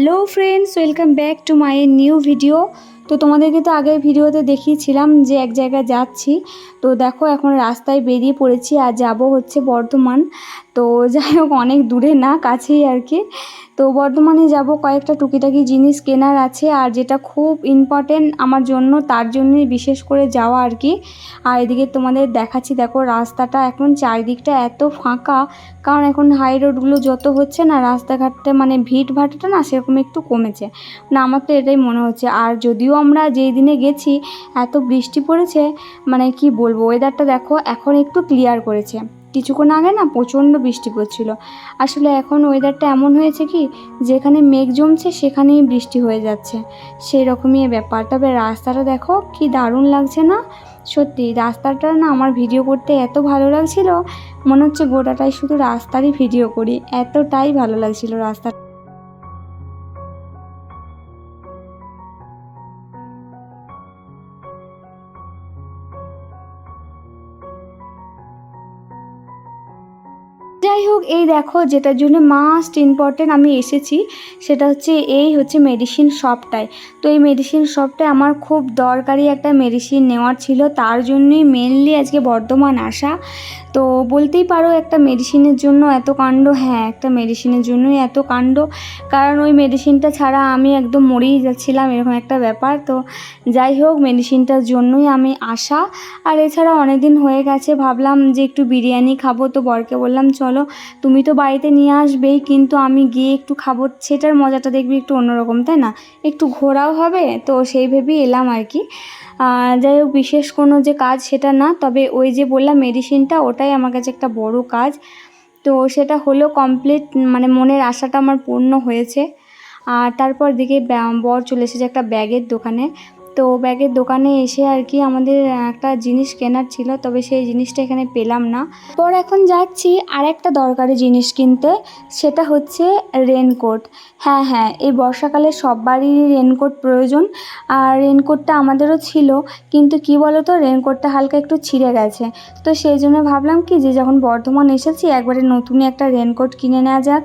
Hello friends welcome back to my new video তো তোমাদেরকে তো আগের ভিডিওতে দেখিয়েছিলাম যে এক জায়গায় যাচ্ছি। তো দেখো এখন রাস্তায় বেরিয়ে পড়েছি আর যাব হচ্ছে বর্ধমান। তো যাই হোক, অনেক দূরে না, কাছেই আর কি। তো বর্ধমানে যাব, কয়েকটা টুকিটাকি জিনিস কেনার আছে আর যেটা খুব ইম্পর্টেন্ট আমার জন্য, তার জন্যই বিশেষ করে যাওয়া আর কি। আর এদিকে তোমাদের দেখাচ্ছি, দেখো রাস্তাটা এখন চারিদিকটা এত ফাঁকা, কারণ এখন হাই রোডগুলো যত হচ্ছে না রাস্তাঘাটটা মানে ভিড় ভাটটা না সেরকম একটু কমেছে। না, আমার তো এটাই মনে হচ্ছে। আর যদিও আমরা যেই দিনে গেছি, এত বৃষ্টি পড়েছে মানে কি বলব ওয়েদারটা দেখো, এখন একটু ক্লিয়ার করেছে। কিছুক্ষণ আগে না প্রচণ্ড বৃষ্টি পড়ছিল। আসলে এখন ওয়েদারটা এমন হয়েছে কি, যেখানে মেঘ জমছে সেখানেই বৃষ্টি হয়ে যাচ্ছে। সেই রকমই ব্যাপার। তবে রাস্তাটা দেখো, কি দারুণ লাগছে না? সত্যি, রাস্তাটা না আমার ভিডিও করতে এত ভালো লাগছিল, মনে হচ্ছে গোটাটাই শুধু রাস্তারই ভিডিও করি। এতটাই ভালো লাগছিল রাস্তা যাই হোক, এই দেখো যেটার জন্য মাস্ট ইম্পর্টেন্ট আমি এসেছি, সেটা হচ্ছে এই হচ্ছে মেডিসিন শপটায় তো এই মেডিসিন শপটায় আমার খুব দরকারি একটা মেডিসিন নেওয়ার ছিল, তার জন্যই মেনলি আজকে বর্ধমান আসা। তো বলতেই পারো একটা মেডিসিনের জন্য এত কাণ্ড হ্যাঁ একটা মেডিসিনের জন্যই এত কাণ্ড। কারণ ওই মেডিসিনটা ছাড়া আমি একদম মরেই যাচ্ছিলাম, এরকম একটা ব্যাপার। তো যাই হোক মেডিসিনটার জন্যই আমি আসা। আর এছাড়া অনেক দিন হয়ে গেছে, ভাবলাম যে একটু বিরিয়ানি খাব, তো বরকে বললাম, চলো তুমি তো বাড়িতে নিয়ে আসবেই, কিন্তু আমি গিয়ে একটু খাব, সেটার মজাটা দেখবি একটু অন্যরকম, তাই না? একটু ঘোরাও হবে? তো সেই ভেবেই এলাম আর কি। যাই হোক, বিশেষ কোনো যে কাজ সেটা না, তবে ওই যে বললাম মেডিসিনটা ওটাই আমার কাছে একটা বড় কাজ। তো সেটা হলো কমপ্লিট মানে মনের আশাটা আমার পূর্ণ হয়েছে। আর তারপর দিকে বর চলে এসেছে একটা ব্যাগের দোকানে। তো ব্যাগের দোকানে এসে আর কি আমাদের একটা জিনিস কেনার ছিল, তবে সেই জিনিসটা এখানে পেলাম না। পর এখন যাচ্ছি আর একটা দরকারি জিনিস কিনতে, সেটা হচ্ছে রেনকোট। হ্যাঁ হ্যাঁ এই বর্ষাকালে সবারই রেনকোট প্রয়োজন, আর রেনকোটটা আমাদেরও ছিল, কিন্তু কি বলো তো রেনকোটটা হালকা একটু ছিঁড়ে গেছে। তো সেই জন্য ভাবলাম কি, যে যখন বর্ধমান এসেছি, একবারে নতুনই একটা রেনকোট কিনে নেওয়া যাক।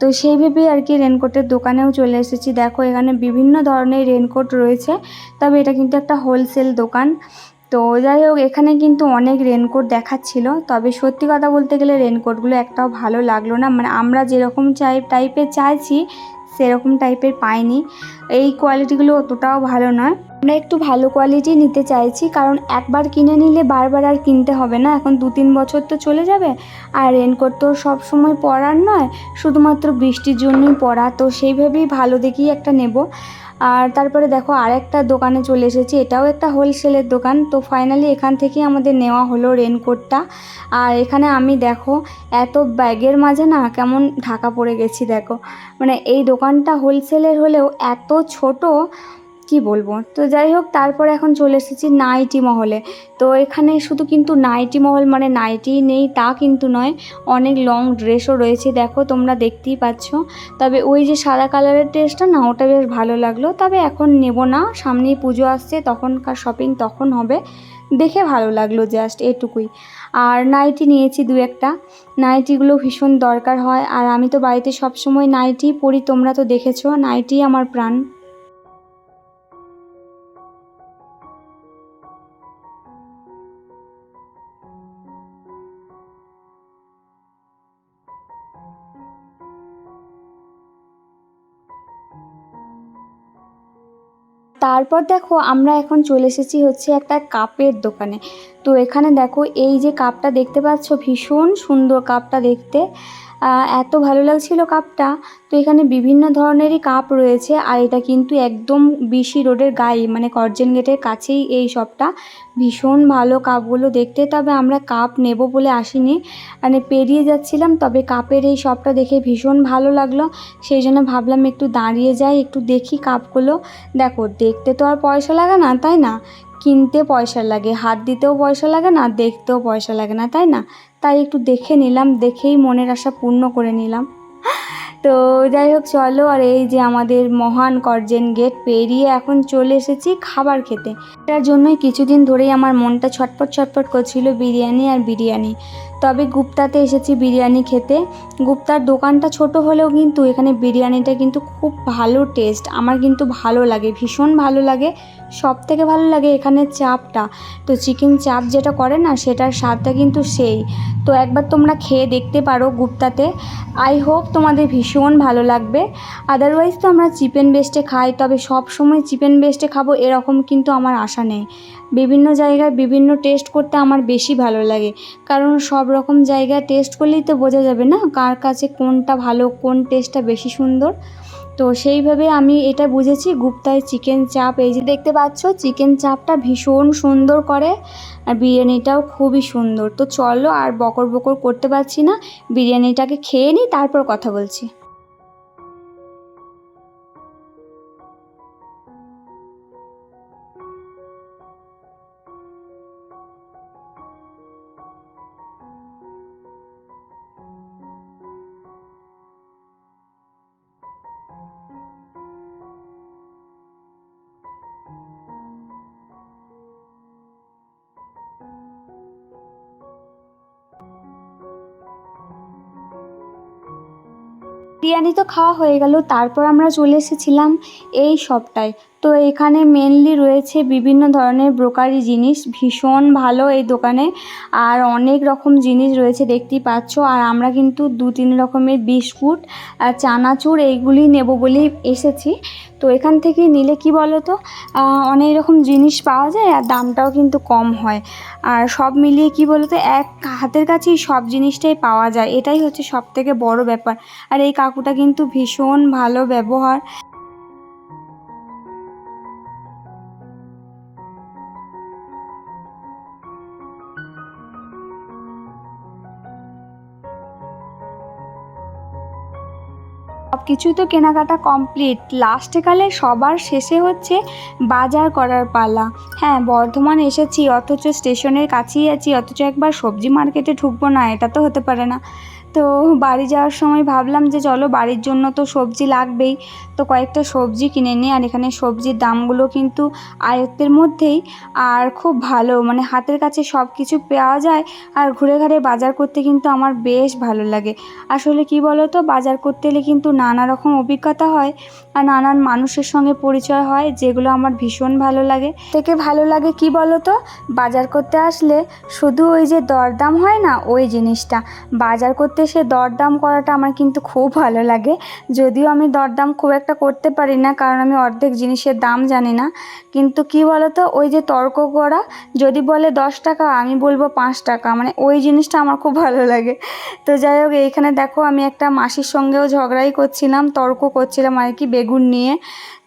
তো সেই ভেবেই আর কি রেনকোটের দোকানেও চলে এসেছি। দেখো, এখানে বিভিন্ন ধরনের রেনকোট রয়েছে, তবে এটা কিন্তু একটা হোলসেল দোকান। তো যাই হোক, এখানে কিন্তু অনেক রেনকোট দেখাচ্ছিল, তবে সত্যি কথা বলতে গেলে রেনকোটগুলো একটাও ভালো লাগল না। মানে আমরা যেরকম চাই টাইপের চাইছি সেরকম টাইপের পাইনি। এই কোয়ালিটিগুলো অতটাও ভালো নয়। আমরা একটু ভালো কোয়ালিটি নিতে চাইছি, কারণ একবার কিনে নিলে বারবার আর কিনতে হবে না। এখন দু তিন বছর তো চলে যাবে, আর রেনকোট তো সব সময় পরার নয়, শুধুমাত্র বৃষ্টির জন্যই পরা। তো সেইভাবেই ভালো দেখেই একটা নেব। আর তারপরে দেখো আর একটা দোকানে চলে এসেছি, এটাও একটা হোলসেলের দোকান। তো ফাইনালি এখান থেকে আমাদের নেওয়া হলো রেনকোটটা আর এখানে আমি দেখো এত ব্যাগের মাঝে না কেমন ঢাকা পড়ে গেছি দেখো। মানে এই দোকানটা হোলসেলের হলেও এত ছোট কি বলব? তো যাই হোক, তারপরে এখন চলে এসেছি নাইটি মহলে। তো এখানে শুধু কিন্তু নাইটি মহল মানে নাইটি নেই, তা কিন্তু নয়, অনেক লং ড্রেসও রয়েছে। দেখো, তোমরা দেখতেই পাচ্ছ। তবে ওই যে সাদা কালারের ড্রেসটা না, ওটা বেশ ভালো লাগল। তবে এখন নেব না, সামনেই পুজো আসছে, তখনকার শপিং তখন হবে। দেখে ভালো লাগল জাস্ট এটুকুই। আর নাইটি নিয়েছি দু একটা। নাইটিগুলো ভীষণ দরকার হয়। আর আমি তো বাড়িতে সবসময় নাইটি পরি, তোমরা তো দেখেছ, নাইটি আমার প্রাণ। তারপর দেখো আমরা এখন চলে এসেছি হচ্ছে একটা কাপের দোকানে। তো এখানে দেখো এই যে কাপটা দেখতে পাচ্ছ, ভীষণ সুন্দর কাপটা দেখতে। এত ভালো লাগছিল কাপটা। তো এখানে বিভিন্ন ধরনেরই কাপ রয়েছে আর এটা কিন্তু একদম বিসি রোডের গায়ে মানে করজেন গেটের কাছেই এই শপটা ভীষণ ভালো কাপগুলো দেখতে, তবে আমরা কাপ নেব বলে আসিনি। মানে পেরিয়ে যাচ্ছিলাম, তবে কাপের এই শপটা দেখে ভীষণ ভালো লাগল। সেই জন্য ভাবলাম একটু দাঁড়িয়ে যাই, একটু দেখি কাপগুলো। দেখো, দেখতে তো আর পয়সা লাগে না, তাই না? কিনতে পয়সা লাগে, হাত দিতেও পয়সা লাগে না, দেখতেও পয়সা লাগে না, তাই না? তাই একটু দেখে নিলাম, দেখেই মনের আশা পূর্ণ করে নিলাম। তো যাই হোক, চলো, আর এই যে আমাদের মহান করজেন গেট, পেরিয়ে এখন চলে এসেছি খাবার খেতে। এটার জন্যই কিছুদিন ধরেই আমার মনটা ছটপট ছটপট করছিল বিরিয়ানি আর বিরিয়ানি। তবে গুপ্তাতে এসেছি বিরিয়ানি খেতে। গুপ্তার দোকানটা ছোট হলেও কিন্তু এখানে বিরিয়ানিটা কিন্তু খুব ভালো টেস্ট আমার কিন্তু ভালো লাগে, ভীষণ ভালো লাগে। সব থেকে ভালো লাগে এখানে চাপটা। তো চিকেন চাপ যেটা করে না, সেটার স্বাদটা কিন্তু সেই। তো একবার তোমরা খেয়ে দেখতে পারো গুপ্তাতে। আই হোপ তোমাদের ভীষণ ভালো লাগবে। আদারওয়াইজ তো আমরা চিকেন বেস্টে খাই, তবে সব সময় চিকেন বেস্টে খাব, এরকম কিন্তু আমার আশা নেই। বিভিন্ন জায়গায় বিভিন্ন টেস্ট করতে আমার বেশি ভালো লাগে। কারণ সব রকম জায়গায় টেস্ট করলেই তো বোঝা যাবে না কার কাছে কোনটা ভালো, কোন টেস্টটা বেশি সুন্দর। তো সেইভাবে আমি এটা বুঝেছি, গুপ্তায় চিকেন চাপ এই যে দেখতে পাচ্ছ চিকেন চাপটা ভীষণ সুন্দর করে, আর বিরিয়ানিটাও খুবই সুন্দর। তো চলো আর বকর বকর করতে পারছি না। বিরিয়ানিটাকে খেয়ে নিই, তারপর কথা বলছি। বিরিয়ানি তো খাওয়া হয়ে গেল তারপর আমরা চলে এসেছিলাম এই শপটায় তো এখানে মেনলি রয়েছে বিভিন্ন ধরনের ব্রোকারি জিনিস। ভীষণ ভালো এই দোকানে। আর অনেক রকম জিনিস রয়েছে, দেখতেই পাচ্ছ। আর আমরা কিন্তু দু তিন রকমের বিস্কুট আর চানাচুর এইগুলি নেব বলেই এসেছি। তো এখান থেকে নিলে কি বলো তো অনেক রকম জিনিস পাওয়া যায় আর দামটাও কিন্তু কম হয়। আর সব মিলিয়ে কি বলো তো এক হাতের কাছেই সব জিনিসটাই পাওয়া যায়। এটাই হচ্ছে সব থেকে বড় ব্যাপার। আর এই কাকুটা কিন্তু ভীষণ ভালো ব্যবহার। কিছুই তো কেনাকাটা কমপ্লিট লাস্টে কালে সবার শেষে হচ্ছে বাজার করার পালা। হ্যাঁ বর্ধমান এসেছি, অথচ স্টেশনের কাছেই আছি, অথচ একবার সবজি মার্কেটে ঢুকবো না, এটা তো হতে পারে না। তো বাড়ি যাওয়ার সময় ভাবলাম যে চলো বাড়ির জন্য তো সবজি লাগবেই। তো কয়েকটা সবজি কিনে নিই আর এখানে সবজির দামগুলো কিন্তু আয়ত্তের মধ্যেই। আর খুব ভালো মানে হাতের কাছে সব কিছু পাওয়া যায় আর ঘুরে ঘুরে বাজার করতে কিন্তু আমার বেশ ভালো লাগে। আসলে কি বলো তো বাজার করতে এলে কিন্তু নানা রকম অভিজ্ঞতা হয় আর নানান মানুষের সঙ্গে পরিচয় হয়, যেগুলো আমার ভীষণ ভালো লাগে। থেকে ভালো লাগে কি বলো তো বাজার করতে আসলে শুধু ওই যে দরদাম হয় না, ওই জিনিসটা। বাজার করতে এসে দরদাম করাটা আমার কিন্তু খুব ভালো লাগে। যদিও আমি দরদাম খুব একটা করতে পারি না, কারণ আমি অর্ধেক জিনিসের দাম জানি না। কিন্তু কি বলো তো ওই যে তর্ক করা, যদি বলে দশ টাকা, আমি বলব পাঁচ টাকা মানে ওই জিনিসটা আমার খুব ভালো লাগে। তো যাই হোক, এইখানে দেখো, আমি একটা মাসির সঙ্গেও ঝগড়াই করছিলাম, তর্ক করছিলাম আর কি বেগুন নিয়ে।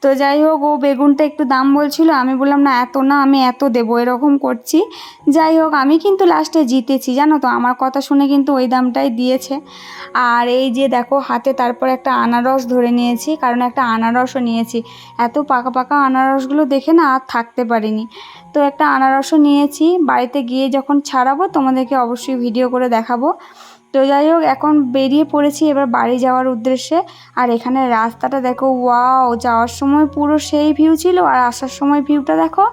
তো যাই হোক, ও বেগুনটা একটু দাম বলছিল, আমি বললাম, না, এত না, আমি এত দেবো, এরকম করছি। যাই হোক, আমি কিন্তু লাস্টে জিতেছি, জানো তো? আমার কথা শুনে কিন্তু ওই দামটাই দিয়েছে। আর এই যে দেখো, হাতে তারপর একটা আনারস ধরে নিয়েছি, কারণ একটা আনারসও নিয়েছি। এত পাকা পাকা আনারসগুলো দেখে না আর থাকতে পারিনি। তো একটা আনারসও নিয়েছি, বাড়িতে গিয়ে যখন ছাড়াবো তোমাদেরকে অবশ্যই ভিডিও করে দেখাবো। তো যাই হোক, এখন বেরিয়ে পড়েছি এবার বাড়ি যাওয়ার উদ্দেশ্যে। আর এখানে রাস্তাটা দেখো ওয়াও যাওয়ার সময় পুরো সেই ভিউ ছিল, আর আসার সময় ভিউটা দেখো।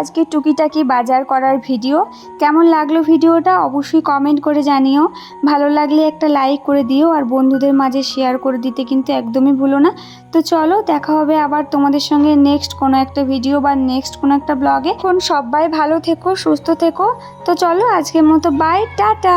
আজকে টুকিটাকি বাজার করার ভিডিও। কেমন লাগল ভিডিওটা অবশ্যই কমেন্ট করে জানিও। ভালো লাগলে একটা লাইক করে দিও আর বন্ধুদের মাঝে শেয়ার করে দিতে কিন্তু একদমই ভুলো না। তো চলো দেখা হবে আবার তোমাদের সঙ্গে নেক্সট কোনো একটা ভিডিও বা নেক্সট কোনো একটা ব্লগে এখন সবাই ভালো থেকো, সুস্থ থেকো। তো চলো আজকের মতো বাই টাটা।